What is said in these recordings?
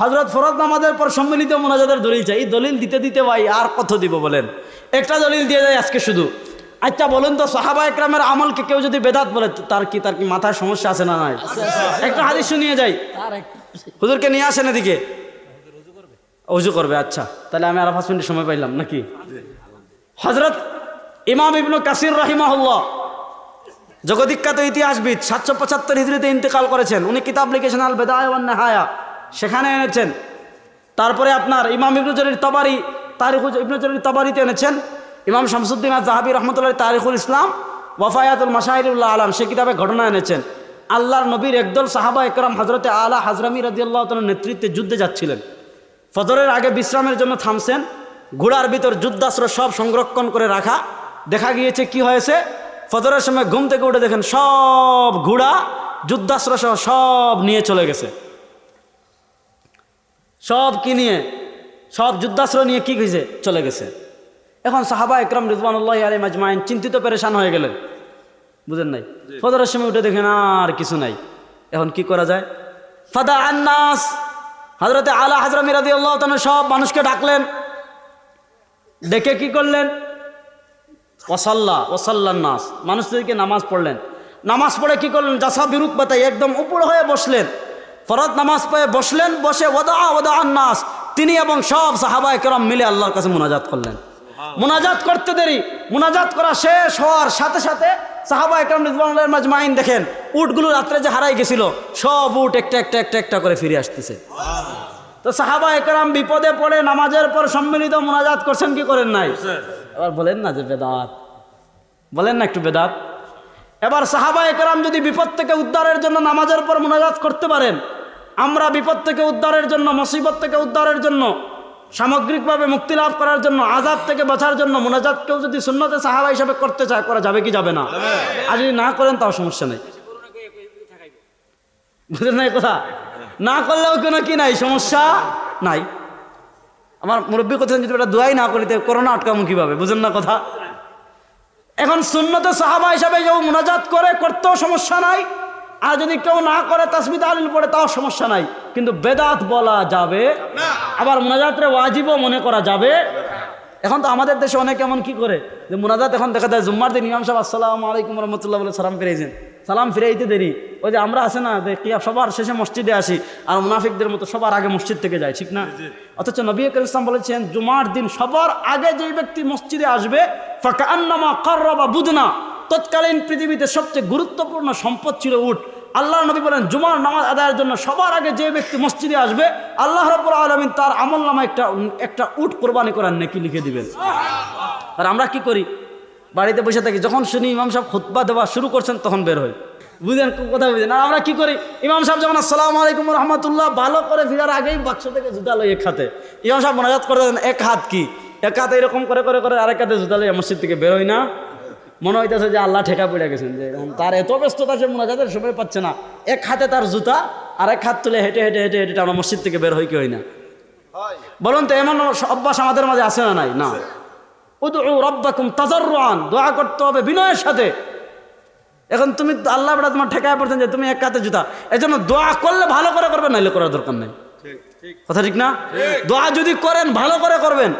হজরত ফরজ নামাজের পর সম্মিলিত মোনাজাতের দলিল চাই। এই দলিল দিতে দিতে ভাই আর কত দিব বলেন? একটা দলিল দিয়ে যায় আজকে শুধু। আচ্ছা বলুন তো, সাহাবা একরামের আমলকে কেউ যদি বেদাত বলে তার কি তার কি মাথায় সমস্যা আছে না নাই? একটা হাদিস শুনিয়ে যাই। হুজুরকে নিয়ে আসেন এদিকে। অজু করবে আচ্ছা। তাহলে আমি আর পাঁচ মিনিট সময় পাইলাম, নাকি? হজরত ইমাম ইবনু কাসির রাহিমাহুল্লাহ জগদিখ্যাত ইতিহাসবিদ, সাতশো পঁচাত্তর হিজড়িতে ইন্তেকাল করেছেন। উনি কিতাব লিখেছেন আল বেদায় নেহায়া সেখানে এনেছেন। তারপরে আপনার ইমাম ইবনু জরির তবারি, তারিখ ইবনু জরির তবারিতে এনেছেন। ইমাম শামসুদ্দিন জাহাবি রহমতুল্লাহ তারিখুল ইসলাম, ওয়াফায়াতুল মাসাহিরুল্লাহ আলম, সে কিতাবে ঘটনা এনেছেন। আল্লাহর নবীর একদল সাহাবা একরাম হজরতে আলা হাজরামি রাজিয়াল্লাহ তালার নেতৃত্বে যুদ্ধে যাচ্ছিলেন। ফজরের আগে বিশ্রামের জন্য থামছেন, ঘোড়ার ভিতর যুদ্ধাস্ত্র সব সংরক্ষণ করে রাখা। দেখা গিয়েছে কি হয়েছে? ফজরের সময় ঘুম থেকে উঠে দেখেন সব ঘোড়া, যুদ্ধাস্ত্র সহ সব নিয়ে চলে গেছে। সব কি নিয়ে? সব যুদ্ধাস্ত্র নিয়ে কি হয়েছে চলে গেছে। এখন সাহাবা একরম রিজওয়ানুল্লাহ আলী মাজমাইন চিন্তিত পেরেশান হয়ে গেলেন। বুঝেন নাই? ফজরের সময় উঠে দেখেন আর কিছু নাই। এখন কি করা যায়? ফাদা আন্নাস। হজরতে আলা হাজরা মিরাদি আল্লাহ সব মানুষকে ডাকলেন। ডেকে কি করলেন? ওসাল্লা ওসাল্লার নাস মানুষদেরকে নামাজ পড়লেন। নামাজ পড়ে কি করলেন? জাসা বিরুক বাতাই একদম উপর হয়ে বসলেন। ফরত নামাজ পড়ে বসলেন বসে ওদা ওদা নাস তিনি এবং সব সাহাবায় কেরম মিলে আল্লাহর কাছে মোনাজাত করলেন। মোনাজাত করতে দেরি। মোনাজাত করা শেষ হওয়ার সাথে সাথে সাহাবা একরম রিজওয়ানুল্লাহ মাজমাইন দেখেন উটগুলো রাত্রে যে হারাই গেছিল সব উট একটা একটা একটা একটা করে ফিরে আসতেছে। তো সাহাবা একরাম বিপদে পড়ে নামাজের পর সম্মিলিত মোনাজাত করছেন কি করেন নাই? এবার বলেন না যে বেদাত। বলেন না একটু বেদাত। এবার সাহাবা একরাম যদি বিপদ থেকে উদ্ধারের জন্য নামাজের পর মোনাজাত করতে পারেন আমরা বিপদ থেকে উদ্ধারের জন্য মুসিবত থেকে উদ্ধারের জন্য সামগ্রিকভাবে মুক্তি লাভ করার জন্য আজাদ থেকে বাঁচার জন্য মোনাজাত কেউ যদি সুন্নতে সাহাবা হিসাবে করতে চায় করা যাবে কি যাবে না? আর যদি না করেন তাও সমস্যা নেই। বুঝলেন না কথা? না করলেও কোনো কি নাই সমস্যা নাই। আমার মুরব্বী কথা যদি এটা দোয়াই না করিতে করোনা আটকামু কীভাবে? বুঝেন না কথা? এখন সুন্নতে সাহাবা হিসাবে কেউ মোনাজাত করে করতেও সমস্যা নাই। আর যদি কেউ না করে তাসমিদ আলিল পড়ে তাও সমস্যা নাই। কিন্তু বেদাত বলা যাবে আবার মোনাজাতরে ওয়াজিবও মনে করা যাবে। এখন তো আমাদের দেশে অনেকে এমন কি করে? যে মোনাজাত এখন দেখা যায় জুম্মার দিন ইমাম সাহেব আসসালামু আলাইকুম রহমতুল্লাহ বলে সালাম ফিরাইছেন। সালাম ফিরাইতে দেরি। ওই যে আমরা আছে না কিয়া সবার শেষে মসজিদে আসি আর মুনাফিকদের মতো সবার আগে মসজিদ থেকে যায় ঠিক না? অথচ নবী ইসলাম বলেছেন জুমার দিন সবার আগে যেই ব্যক্তি মসজিদে আসবে ফাঁকা আন্নামা কার্রা বুধনা তৎকালীন পৃথিবীতে সবচেয়ে গুরুত্বপূর্ণ সম্পদ ছিল উট। আল্লাহ নবী বলেন, জুমার নামাজ আদায়ের জন্য সবার আগে যে ব্যক্তি মসজিদে আসবে, আল্লাহ রব্বুল আলমিন তার আমল নামা একটা একটা উট কোরবানি করার নেকি লিখে দিবেন। আর আমরা কি করি? বাড়িতে বসে থাকি, যখন শুনি ইমাম সাহেব খুতবা দেওয়া শুরু করছেন, তখন বের হই। বুঝলেন কথা বুঝলেন? আর আমরা কি করি? ইমাম সাহেব যখন আসসালামু আলাইকুম রহমতুল্লাহ ভালো করে ফিরার আগেই বাক্স থেকে জুতা লই এক হাতে ইমাম সাহেব মোনাজাত করে দেন, এক হাত কি? এক হাতে এরকম করে করে করে, আরেক হাতে জুতা লই মসজিদ থেকে বেরোয় না। মনে হইতেছে যে আল্লাহ ঠেকা পড়ে গেছেন যে তার এত ব্যস্ততা সে মোনাজাতের সময় পাচ্ছে না। এক হাতে তার জুতা আর এক হাত তুলে হেঁটে হেঁটে হেঁটে হেঁটে আমরা মসজিদ থেকে বের হই কি হই না? বলুন তো এমন অভ্যাস আমাদের মাঝে আছে না নাই? না। উদু রব্বাকুম তাজর্রান দোয়া করতে হবে বিনয়ের সাথে। এখন তুমি আল্লাহ বেড়া তোমার ঠেকায় পড়ছেন যে তুমি এক কাতে জুতা। এই জন্য দোয়া করলে ভালো করে করবেন নাইলে করার দরকার নেই। কথা ঠিক না? দোয়া যদি করেন ভালো করে করবেন।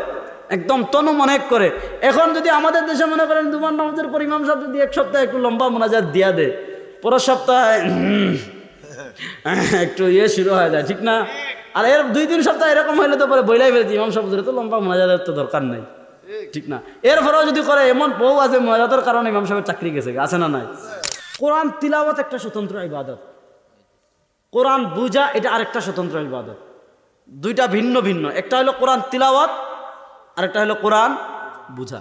একদম তনু মনে করে। এখন যদি আমাদের দেশে মনে করেন দুবার নামাজের পর ইমাম সাহেব যদি এক সপ্তাহে একটু লম্বা মোনাজাত দিয়া দে পরের সপ্তাহে একটু ইয়ে শুরু হয়ে যায়, ঠিক না? আর এর দুই, তিন সপ্তাহ এরকম হইলে তো পরে বইলাই ফেলেছি, ইমাম সাহেব তো লম্বা মোনাজাতের তো দরকার নাই, ঠিক না? এরপরেও যদি করে, এমন বউ আছে মোনাজাতের কারণে ইমাম সাহেবের চাকরি গেছে, আছে না নাই? কোরআন তিলাওয়াত একটা স্বতন্ত্র ইবাদত। কোরআন বুঝা এটা আরেকটা স্বতন্ত্র ইবাদত। দুইটা ভিন্ন ভিন্ন। একটা হলো কোরআন তিলাওয়াত আরেকটা হলো কোরআন বুঝা।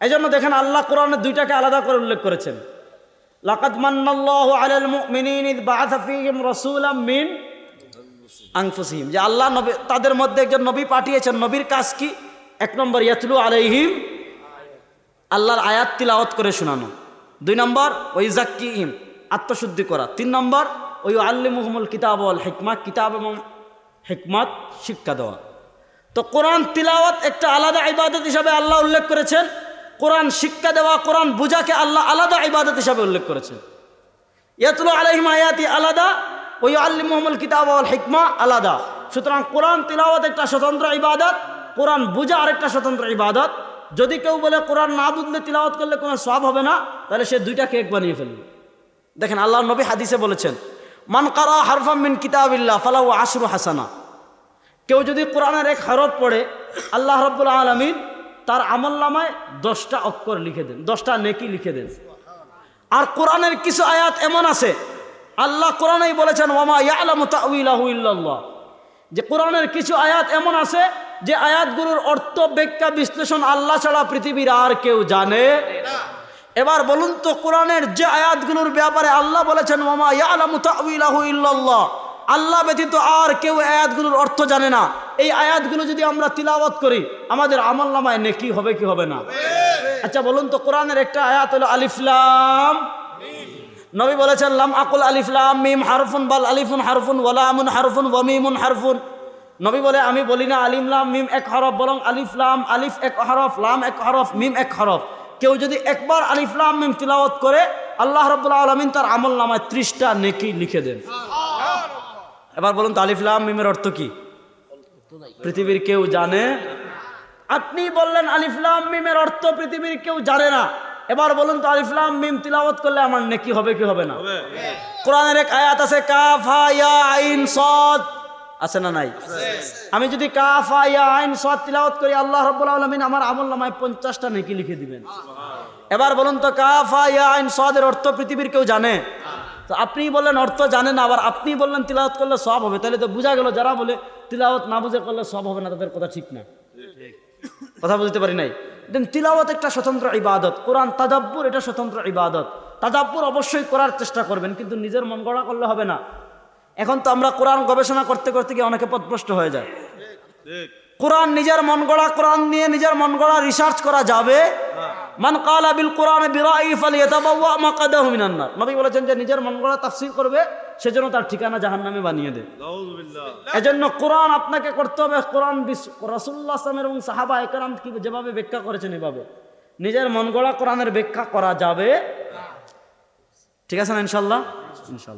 এই জন্য দেখেন আল্লাহ কোরআনের দুইটাকে আলাদা করে উল্লেখ করেছেন। লাকাদ মান্নাল্লাহু আলাল মুমিনিন ইদ বাআসা ফীহিম রাসূলাম মিন আনফুসিহিম। যে আল্লাহ নবী, তাদের মধ্যে একজন নবী পাঠিয়েছেন। নবীর কাজ কি? এক নম্বর, ইয়াতলু আলাইহিম, আল্লাহর আয়াত তিলাওয়াত করে শোনানো। দুই নম্বর ওই জাক্কিহিম আত্মশুদ্ধি করা। তিন নম্বর ওই আল্লিমুহমুল কিতাব আল হিকমা, কিতাব এবং হিকমাত শিক্ষা দেওয়া। তো কোরআন তিলাওয়াত একটা আলাদা ইবাদত হিসাবে আল্লাহ উল্লেখ করেছেন। কোরআন শিক্ষা দেওয়া, কোরআন বুঝাকে আল্লাহ আলাদা ইবাদত হিসাবে উল্লেখ করেছেন। ইয়াতুল আলহিম আয়াতি আলাদা ওই আল্লি মোহাম্মল কিতাব আল হিকমা আলাদা। সুতরাং কোরআন তিলাওয়াত একটা স্বতন্ত্র ইবাদত, কোরআন বুঝা আরেকটা স্বতন্ত্র ইবাদত। যদি কেউ বলে কোরআন না বুঝলে তিলাওয়াত করলে কোনো সব হবে না, তাহলে সে দুইটা কেক বানিয়ে ফেলবে। দেখেন আল্লাহ নবী হাদিসে বলেছেন, মান কারা হারফাম মিন কিতাবিল্লাহ ফালাউ আশরু হাসানা। কেউ যদি কোরআনের এক হরফ পড়ে, আল্লাহ রব্বুল আলমিন তার আমল নামায় দশটা অক্ষর লিখে দেন, দশটা নেকি লিখে দেন। আর কোরআনের কিছু আয়াত এমন আছে, আল্লাহ কোরআনেই বলেছেন যে কোরআনের কিছু আয়াত এমন আছে, যে আয়াতগুলোর অর্থ, ব্যাখ্যা, বিশ্লেষণ আল্লাহ ছাড়া পৃথিবীর আর কেউ জানে। এবার বলুন তো, কোরআনের যে আয়াতগুলোর ব্যাপারে আল্লাহ বলেছেন ওমা ইয়ালামু ইল্লাল্লাহ। আল্লাহ ব্যতীত আর কেউ আয়াতগুলোর অর্থ জানে না। এই আয়াতগুলো যদি আমরা তিলাওয়াত করি, আমাদের আমল নামায় নেকি হবে কি হবে না? আচ্ছা বলুন তো, কোরআনের একটা আয়াত হলো আলিফলাম নবী বলেছেন, লাম আকুল আলিফলাম মিম হারফুন, বাল আলিফুন হারফুন ওয়ালামুন হারফুন ওয়ামিমুন হারফুন। নবী বলে, আমি বলি না আলিম লাম, মিম এক হরফ, বরং আলিফ লাম, আলিফ এক হরফ, লাম এক হরফ, মিম এক হরফ। কেউ যদি একবার আলিফ লাম, মিম তিলাওয়াত করে, আল্লাহ রব্বুল আলমিন তার আমল নামায় ত্রিশটা নেকি লিখে দেন। এবার বলুন তো আলিফলাম মিমের অর্থ কি? পৃথিবীর কেউ জানে। আপনি বললেন আলিফলাম মিমের অর্থ পৃথিবীর কেউ জানে না। এবার বলুন তো আলিফলাম মিম তিলাওয়াত করলে আমার নেকি হবে কি হবে না? কোরআনের এক আয়াত আছে কাফা ইয়া আইন সদ। আছে না নাই? আমি যদি কাফা ইয়া আইন সদ তিলাওয়াত করি আল্লাহ রাব্বুল আলামিন আমার আমল নামায় পঞ্চাশটা নেকি লিখে দিবেন। এবার বলুন তো কাফা ইয়া আইন সদের অর্থ পৃথিবীর কেউ জানে? তো আপনি বললেন অর্থ জানেন আবার আপনি বললেন তিলাওয়াত করলে সব হবে। তাহলে তো বোঝা গেল, যারা বলে তিলাওয়াত না বুঝে করলে সব হবে না, তাদের কথা ঠিক না। কথা বুঝতে পারি নাই? দেন তিলাওয়াত একটা স্বতন্ত্র ইবাদত, কোরআন তাদাব্বুর এটা স্বতন্ত্র ইবাদত। তাদাব্বুর অবশ্যই করার চেষ্টা করবেন, কিন্তু নিজের মন গড়া করলে হবে না। এখন তো আমরা কোরআন গবেষণা করতে করতে গিয়ে অনেকে পথভ্রষ্ট হয়ে যায়। কোরআন নিজের মন গড়া কোরআন নিয়ে নিজের মন গড়া রিসার্চ করা যাবে। মান কালা বিল কোরআন বিরাই ফালিয়াতাবাওয়া মাকাদাহু মিনান নবী বলেছেন যে নিজের মন গড়া তাফসীর করবে সেজন্য তার ঠিকানা জাহান্নামে বানিয়ে দেয় এজন্য কোরআন আপনাকে করতে হবে কোরআন রসুল্লাহ আসলামের এবং সাহাবা একরাম কি যেভাবে ব্যাখ্যা করেছেন এভাবে। নিজের মন গড়া কোরআনের ব্যাখ্যা করা যাবে। ঠিক আছে না ইনশাল্লাহ ইনশাল্লাহ